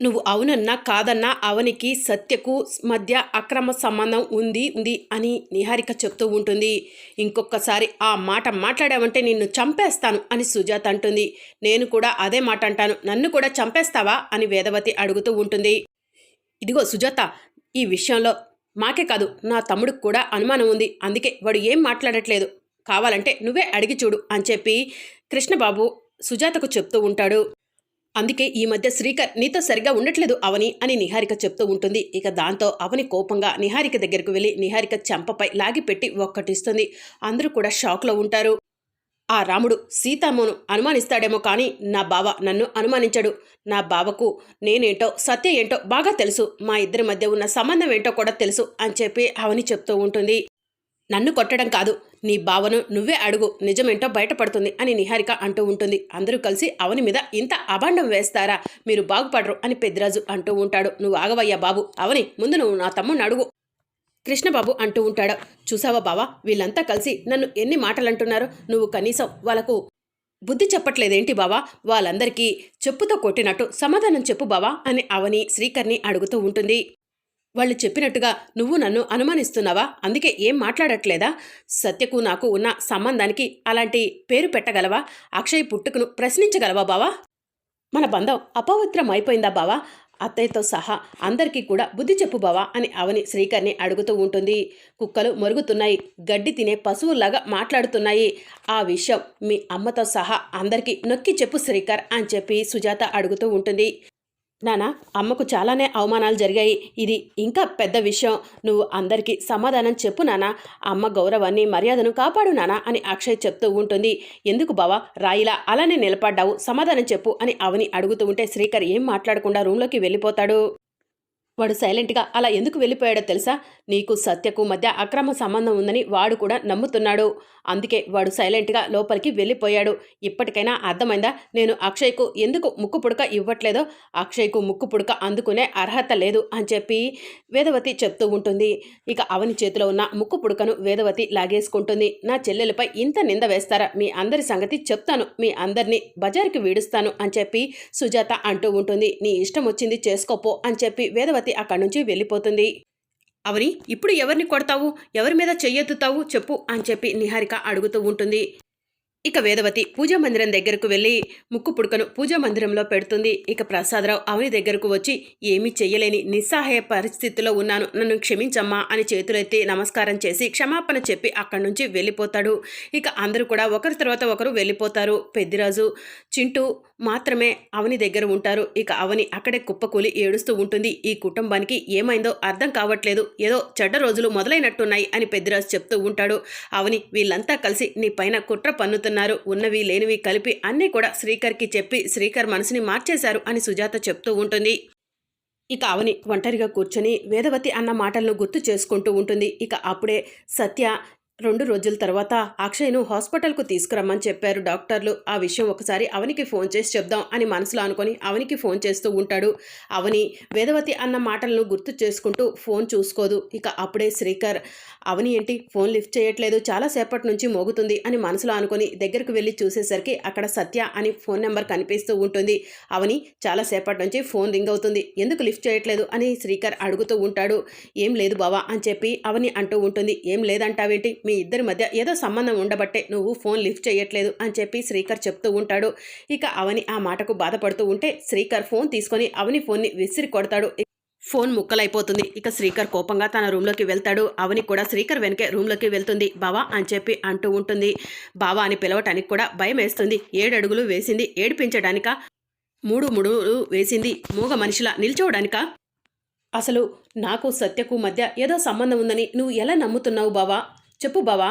నువ్వు అవునన్నా కాదన్నా అవనికి సత్యకు మధ్య అక్రమ సంబంధం ఉంది ఉంది అని నిహారిక చెప్తూ ఉంటుంది. ఇంకొకసారి ఆ మాట మాట్లాడావంటే నిన్ను చంపేస్తాను అని సుజాత అంటుంది. నేను కూడా అదే మాట అంటాను. నన్ను కూడా చంపేస్తావా అని వేదవతి అడుగుతూ ఉంటుంది. ఇదిగో సుజాత ఈ విషయంలో మాకే కాదు నా తమ్ముడికి కూడా అనుమానం ఉంది. అందుకే వాడు ఏం మాట్లాడట్లేదు. కావాలంటే నువ్వే అడిగి చూడు అని చెప్పి కృష్ణబాబు సుజాతకు చెప్తూ ఉంటాడు. అందుకే ఈ మధ్య శ్రీకర్ నీతో సరిగా ఉండట్లేదు అవని అని నిహారిక చెప్తూ ఉంటుంది. ఇక దాంతో అవని కోపంగా నిహారిక దగ్గరకు వెళ్ళి నిహారిక చెంపపై లాగిపెట్టి ఒక్కటిస్తుంది. అందరూ కూడా షాక్లో ఉంటారు. ఆ రాముడు సీతమ్మను అనుమానిస్తాడేమో కానీ నా బావ నన్ను అనుమానించడు. నా బావకు నేనేంటో సత్య ఏంటో బాగా తెలుసు. మా ఇద్దరి మధ్య ఉన్న సంబంధం ఏంటో కూడా తెలుసు అని చెప్పి అవని చెప్తూ ఉంటుంది. నన్ను కొట్టడం కాదు. నీ బావను నువ్వే అడుగు నిజమేంటో బయటపడుతుంది అని నిహారిక అంటూ ఉంటుంది. అందరూ కలిసి అవని మీద ఇంత అభాండం వేస్తారా? మీరు బాగుపడరు అని పెద్దిరాజు అంటూ ఉంటాడు. నువ్వు ఆగవయ్యా బాబు అవని ముందు నువ్వు నా తమ్ముని అడుగు కృష్ణబాబు అంటూ ఉంటాడు. చూసావా బావా వీళ్ళంతా కలిసి నన్ను ఎన్ని మాటలంటున్నారు? నువ్వు కనీసం వాళ్ళకు బుద్ధి చెప్పట్లేదేంటి బావా? వాళ్ళందరికీ చెప్పుతో కొట్టినట్టు సమాధానం చెప్పు బావా అని అవని శ్రీకర్ని అడుగుతూ ఉంటుంది. వాళ్ళు చెప్పినట్టుగా నువ్వు నన్ను అనుమానిస్తున్నావా? అందుకే ఏం మాట్లాడట్లేదా? సత్యకు నాకు ఉన్న సంబంధానికి అలాంటి పేరు పెట్టగలవా? అక్షయ్ పుట్టుకును ప్రశ్నించగలవా బావా? మన బంధం అపవిత్రం అయిపోయిందా బావా? అత్తయ్యతో సహా అందరికీ కూడా బుద్ధి చెప్పు బావా అని అవని శ్రీకర్ని అడుగుతూ ఉంటుంది. కుక్కలు మరుగుతున్నాయి. గడ్డి తినే పశువుల్లాగా మాట్లాడుతున్నాయి. ఆ విషయం మీ అమ్మతో సహా అందరికీ నొక్కి చెప్పు శ్రీకర్ అని చెప్పి సుజాత అడుగుతూ ఉంటుంది. నానా అమ్మకు చాలానే అవమానాలు జరిగాయి. ఇది ఇంకా పెద్ద విషయం. నువ్వు అందరికీ సమాధానం చెప్పు నానా. అమ్మ గౌరవాన్ని మర్యాదను కాపాడు నానా అని అక్షయ్ చెప్తూ ఉంటుంది. ఎందుకు బావా రాయిలా అలానే నిలబడ్డావు సమాధానం చెప్పు అని అవని అడుగుతూ ఉంటే శ్రీకర్ ఏం మాట్లాడకుండా రూమ్లోకి వెళ్ళిపోతాడు. వాడు సైలెంట్గా అలా ఎందుకు వెళ్ళిపోయాడో తెలుసా? నీకు సత్యకు మధ్య అక్రమ సంబంధం ఉందని వాడు కూడా నమ్ముతున్నాడు. అందుకే వాడు సైలెంట్గా లోపలికి వెళ్ళిపోయాడు. ఇప్పటికైనా అర్థమైందా? నేను అక్షయ్కు ఎందుకు ముక్కు పుడక ఇవ్వట్లేదో? అక్షయ్కు ముక్కు పుడక అందుకునే అర్హత లేదు అని చెప్పి వేదవతి చెప్తూ ఉంటుంది. ఇక అవని చేతిలో ఉన్న ముక్కు పుడకను వేదవతి లాగేసుకుంటుంది. నా చెల్లెలపై ఇంత నింద వేస్తారా? మీ అందరి సంగతి చెప్తాను. మీ అందరినీ బజార్కి వీడుస్తాను అని చెప్పి సుజాత అంటూ ఉంటుంది. నీ ఇష్టం వచ్చింది చేసుకోపో అని చెప్పి వేదవతి అక్కడి నుంచి వెళ్ళిపోతుంది. అవని ఇప్పుడు ఎవరిని కొడతావు? ఎవరి మీద చెయ్యెత్తుతావు? చెప్పు అని చెప్పి నిహారిక అడుగుతూ ఉంటుంది. ఇక వేదవతి పూజా మందిరం దగ్గరకు వెళ్ళి ముక్కు పుడకను పూజా మందిరంలో పెడుతుంది. ఇక ప్రసాదరావు అవని దగ్గరకు వచ్చి ఏమీ చెయ్యలేని నిస్సహాయ పరిస్థితిలో ఉన్నాను. నన్ను క్షమించమ్మా అని చేతులెత్తి నమస్కారం చేసి క్షమాపణ చెప్పి అక్కడి నుంచి వెళ్ళిపోతాడు. ఇక అందరూ కూడా ఒకరి తర్వాత ఒకరు వెళ్ళిపోతారు. పెద్దిరాజు చింటూ మాత్రమే అవని దగ్గర ఉంటారు. ఇక అవని అక్కడే కుప్పకూలి ఏడుస్తూ ఉంటుంది. ఈ కుటుంబానికి ఏమైందో అర్థం కావట్లేదు. ఏదో చెడ్డ రోజులు మొదలైనట్టున్నాయి అని పెద్దిరాజు చెప్తూ ఉంటాడు. అవని వీళ్ళంతా కలిసి నీ పైన కుట్ర పన్నుతున్నారు. ఉన్నవి లేనివి కలిపి అన్నీ కూడా శ్రీకర్కి చెప్పి శ్రీకర్ మనసుని మార్చేశారు అని సుజాత చెప్తూ ఉంటుంది. ఇక అవని ఒంటరిగా కూర్చొని వేదవతి అన్న మాటలను గుర్తు చేసుకుంటూ ఉంటుంది. ఇక అప్పుడే సత్య రెండు రోజుల తర్వాత అక్షయ్ను హాస్పిటల్కు తీసుకురమ్మని చెప్పారు డాక్టర్లు. ఆ విషయం ఒకసారి అవనికి ఫోన్ చేసి చెప్దాం అని మనసులో అనుకొని అవనికి ఫోన్ చేస్తూ ఉంటాడు. అవని వేదవతి అన్న మాటలను గుర్తు చేసుకుంటూ ఫోన్ చూసుకోదు. ఇక అప్పుడే శ్రీకర్ అవని ఏంటి? ఫోన్ లిఫ్ట్ చేయట్లేదు. చాలాసేపటి నుంచి మోగుతుంది అని మనసులో అనుకొని దగ్గరకు వెళ్ళి చూసేసరికి అక్కడ సత్య అని ఫోన్ నెంబర్ కనిపిస్తూ ఉంటుంది. అవని చాలాసేపటి నుంచి ఫోన్ రింగ్ అవుతుంది. ఎందుకు లిఫ్ట్ చేయట్లేదు అని శ్రీకర్ అడుగుతూ ఉంటాడు. ఏం లేదు బావా అని చెప్పి అవని అంటూ ఉంటుంది. ఏం లేదంటావేంటి? మీ ఇద్దరి మధ్య ఏదో సంబంధం ఉండబట్టే నువ్వు ఫోన్ లిఫ్ట్ చేయట్లేదు అని చెప్పి శ్రీకర్ చెప్తూ ఉంటాడు. ఇక అవని ఆ మాటకు బాధపడుతూ ఉంటే శ్రీకర్ ఫోన్ తీసుకొని అవని ఫోన్ని విసిరి కొడతాడు. ఫోన్ ముక్కలైపోతుంది. ఇక శ్రీకర్ కోపంగా తన రూమ్లోకి వెళ్తాడు. అవని కూడా శ్రీకర్ వెనకే రూమ్లోకి వెళ్తుంది. బావా అని చెప్పి అంటూ ఉంటుంది. బావా అని పిలవటానికి కూడా భయం వేస్తుంది. ఏడడుగులు వేసింది. ఏడిపించడానిక? మూడు ముడులు వేసింది. మూగ మనిషిలా నిల్చోవడానిక? అసలు నాకు సత్యకు మధ్య ఏదో సంబంధం ఉందని నువ్వు ఎలా నమ్ముతున్నావు బావా? చెప్పు బావా.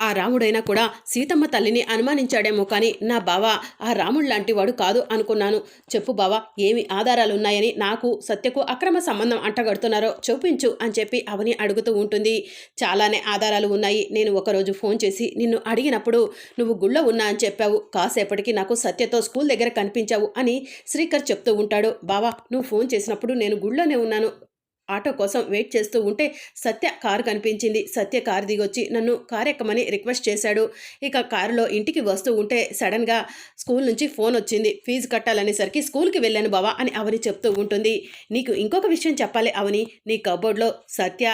ఆ రాముడైనా కూడా సీతమ్మ తల్లిని అనుమానించాడేమో కానీ నా బావ ఆ రాముడు లాంటి వాడు కాదు అనుకున్నాను. చెప్పు బావా ఏమి ఆధారాలున్నాయని నాకు సత్యకు అక్రమ సంబంధం అంటగడుతున్నారో చూపించు అని చెప్పి అవని అడుగుతూ ఉంటుంది. చాలానే ఆధారాలు ఉన్నాయి. నేను ఒకరోజు ఫోన్ చేసి నిన్ను అడిగినప్పుడు నువ్వు గుళ్ళో ఉన్నా అని చెప్పావు. కాసేపటికి నాకు సత్యతో స్కూల్ దగ్గర కనిపించావు అని శ్రీకర్ చెప్తూ ఉంటాడు. బావా నువ్వు ఫోన్ చేసినప్పుడు నేను గుళ్ళోనే ఉన్నాను. ఆటో కోసం వెయిట్ చేస్తూ ఉంటే సత్య కారు కనిపించింది. సత్య కారు దిగొచ్చి నన్ను కారు ఎక్కమని రిక్వెస్ట్ చేశాడు. ఇక కారులో ఇంటికి వస్తూ ఉంటే సడన్గా స్కూల్ నుంచి ఫోన్ వచ్చింది. ఫీజు కట్టాలనేసరికి స్కూల్కి వెళ్ళాను బావా అని అవని చెప్తూ ఉంటుంది. నీకు ఇంకొక విషయం చెప్పాలి అవని. నీ కబోర్డ్లో సత్య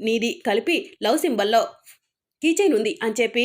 నీది కలిపి లవ్ సింబల్లో కీచైన్ ఉంది అని చెప్పి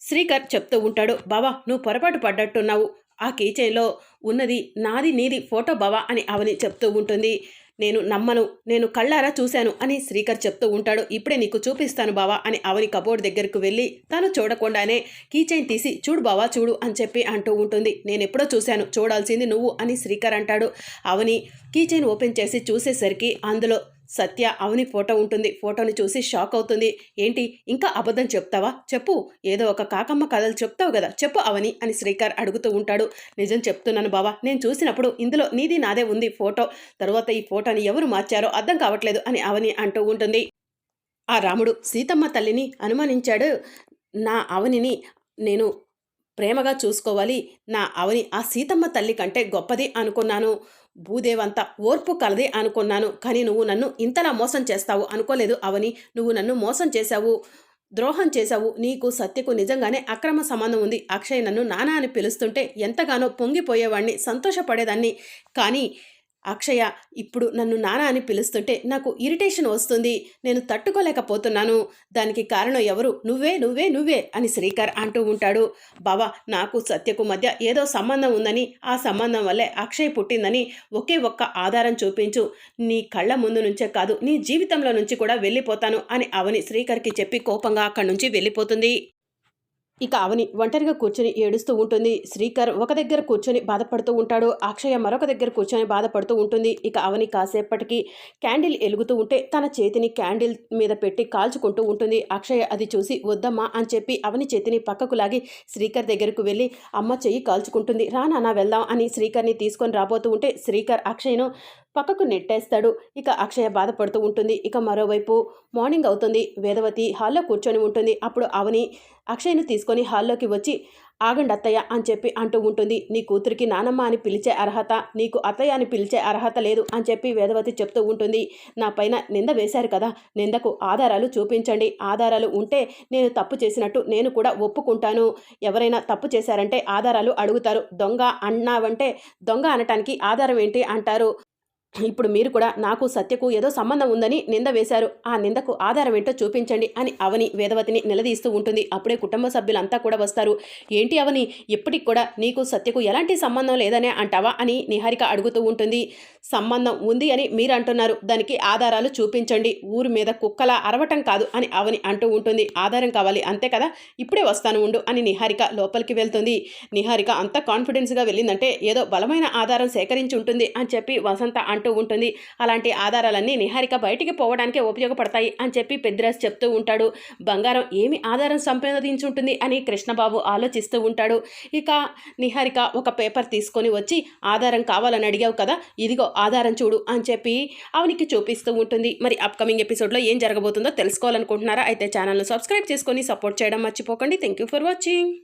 శ్రీకర్ చెప్తూ ఉంటాడు. బావా నువ్వు పొరపాటు పడ్డట్టున్నావు. ఆ కీచైన్లో ఉన్నది నాది నీది ఫోటో బావా అని అవని చెప్తూ ఉంటుంది. నేను నమ్మను నేను కళ్ళారా చూశాను అని శ్రీకర్ చెప్తూ ఉంటాడు. ఇప్పుడే నీకు చూపిస్తాను బావా అని అవని కబోర్డ్ దగ్గరకు వెళ్ళి తను చూడకుండానే కీచైన్ తీసి చూడు బావా చూడు అని చెప్పి అంటూ ఉంటుంది. నేను ఎప్పుడో చూశాను చూడాల్సింది నువ్వు అని శ్రీకర్ అంటాడు. అవని కీచైన్ ఓపెన్ చేసి చూసేసరికి అందులో సత్య అవని ఫోటో ఉంటుంది. ఫోటోని చూసి షాక్ అవుతుంది. ఏంటి? ఇంకా అబద్ధం చెప్తావా? చెప్పు. ఏదో ఒక కాకమ్మ కథలు చెప్తావు కదా? చెప్పు అవని అని శ్రీకర్ అడుగుతూ ఉంటాడు. నిజం చెప్తున్నాను బావా. నేను చూసినప్పుడు ఇందులో నీది నాదే ఉంది ఫోటో. తర్వాత ఈ ఫోటోని ఎవరు మార్చారో అర్థం కావట్లేదు అని అవని అంటూ ఉంటుంది. ఆ రాముడు సీతమ్మ తల్లిని అనుమానించాడు. నా అవనిని నేను ప్రేమగా చూసుకోవాలి. నా అవని ఆ సీతమ్మ తల్లి కంటే గొప్పది అనుకున్నాను. భూదేవంతా ఓర్పు కలది అనుకున్నాను. కానీ నువ్వు నన్ను ఇంతలా మోసం చేస్తావు అనుకోలేదు అవని. నువ్వు నన్ను మోసం చేశావు ద్రోహం చేశావు. నీకు సత్యకు నిజంగానే అక్రమ సంబంధం ఉంది. అక్షయ్ నన్ను నానా అని పిలుస్తుంటే ఎంతగానో పొంగిపోయేవాడిని సంతోషపడేదాన్ని. కానీ అక్షయ ఇప్పుడు నన్ను నానా అని పిలుస్తుంటే నాకు ఇరిటేషన్ వస్తుంది. నేను తట్టుకోలేకపోతున్నాను. దానికి కారణం ఎవరు? నువ్వే నువ్వే నువ్వే అని శ్రీకర్ అంటూ ఉంటాడు. బావా నాకు సత్యకు మధ్య ఏదో సంబంధం ఉందని ఆ సంబంధం వల్లే అక్షయ్ పుట్టిందని ఒకే ఒక్క ఆధారం చూపించు. నీ కళ్ళ ముందు నుంచే కాదు నీ జీవితంలో నుంచి కూడా వెళ్ళిపోతాను అని అవని శ్రీకర్కి చెప్పి కోపంగా అక్కడి నుంచి వెళ్ళిపోతుంది. ఇక అవని ఒంటరిగా కూర్చొని ఏడుస్తూ ఉంటుంది. శ్రీకర్ ఒక దగ్గర కూర్చొని బాధపడుతూ ఉంటాడు. అక్షయ మరొక దగ్గర కూర్చొని బాధపడుతూ ఉంటుంది. ఇక అవని కాసేపటికి క్యాండిల్ ఎలుగుతూ ఉంటే తన చేతిని క్యాండిల్ మీద పెట్టి కాల్చుకుంటూ ఉంటుంది. అక్షయ అది చూసి వద్దమ్మా అని చెప్పి అవని చేతిని పక్కకు లాగి శ్రీకర్ దగ్గరకు వెళ్ళి అమ్మ చెయ్యి కాల్చుకుంటుంది. రా నాన్న వెళ్దాం అని శ్రీకర్ని తీసుకొని రాబోతూ ఉంటే శ్రీకర్ అక్షయ్ను పక్కకు నెట్టేస్తాడు. ఇక అక్షయ బాధపడుతూ ఉంటుంది. ఇక మరోవైపు మార్నింగ్ అవుతుంది. వేదవతి హాల్లో కూర్చొని ఉంటుంది. అప్పుడు అవని అక్షయ్ను తీసుకొని హాల్లోకి వచ్చి ఆగండి అత్తయ్య అని చెప్పి అంటూ ఉంటుంది. నీ కూతురికి నానమ్మ అని పిలిచే అర్హత నీకు అత్తయ్య అని పిలిచే అర్హత లేదు అని చెప్పి వేదవతి చెప్తూ ఉంటుంది. నా పైన నింద వేశారు కదా నిందకు ఆధారాలు చూపించండి. ఆధారాలు ఉంటే నేను తప్పు చేసినట్టు నేను కూడా ఒప్పుకుంటాను. ఎవరైనా తప్పు చేశారంటే ఆధారాలు అడుగుతారు. దొంగ అన్నావంటే దొంగ అనటానికి ఆధారం ఏంటి? అంటారు. ఇప్పుడు మీరు కూడా నాకు సత్యకు ఏదో సంబంధం ఉందని నింద వేశారు. ఆ నిందకు ఆధారం ఏంటో చూపించండి అని అవని వేదవతిని నిలదీస్తూ ఉంటుంది. అప్పుడే కుటుంబ సభ్యులంతా కూడా వస్తారు. ఏంటి అవని? ఇప్పటికి కూడా నీకు సత్యకు ఎలాంటి సంబంధం లేదనే అంటావా అని నిహారిక అడుగుతూ ఉంటుంది. సంబంధం ఉంది అని మీరు అంటున్నారు. దానికి ఆధారాలు చూపించండి. ఊరు మీద కుక్కల అరవటం కాదు అని అవని అంటూ ఉంటుంది. ఆధారం కావాలి అంతే కదా? ఇప్పుడే వస్తాను ఉండు అని నిహారిక లోపలికి వెళ్తుంది. నిహారిక అంత కాన్ఫిడెన్స్గా వెళ్ళిందంటే ఏదో బలమైన ఆధారం సేకరించి ఉంటుంది అని చెప్పి వసంత అంటూ ఉంటుంది. అలాంటి ఆధారాలన్నీ నిహారిక బయటికి పోవడానికే ఉపయోగపడతాయి అని చెప్పి పెద్దిరాజ్ చెప్తూ ఉంటాడు. బంగారం ఏమి ఆధారం సంపాదించుంటుంది అని కృష్ణబాబు ఆలోచిస్తూ ఉంటాడు. ఇక నిహారిక ఒక పేపర్ తీసుకొని వచ్చి ఆధారం కావాలని అడిగావు కదా ఇదిగో ఆధారం చూడు అని చెప్పి అవనికి చూపిస్తూ ఉంటుంది. మరి అప్కమింగ్ ఎపిసోడ్లో ఏం జరగబోతుందో తెలుసుకోవాలనుకుంటున్నారా? అయితే ఛానల్ను సబ్స్క్రైబ్ చేసుకొని సపోర్ట్ చేయడం మర్చిపోకండి. Thank you for watching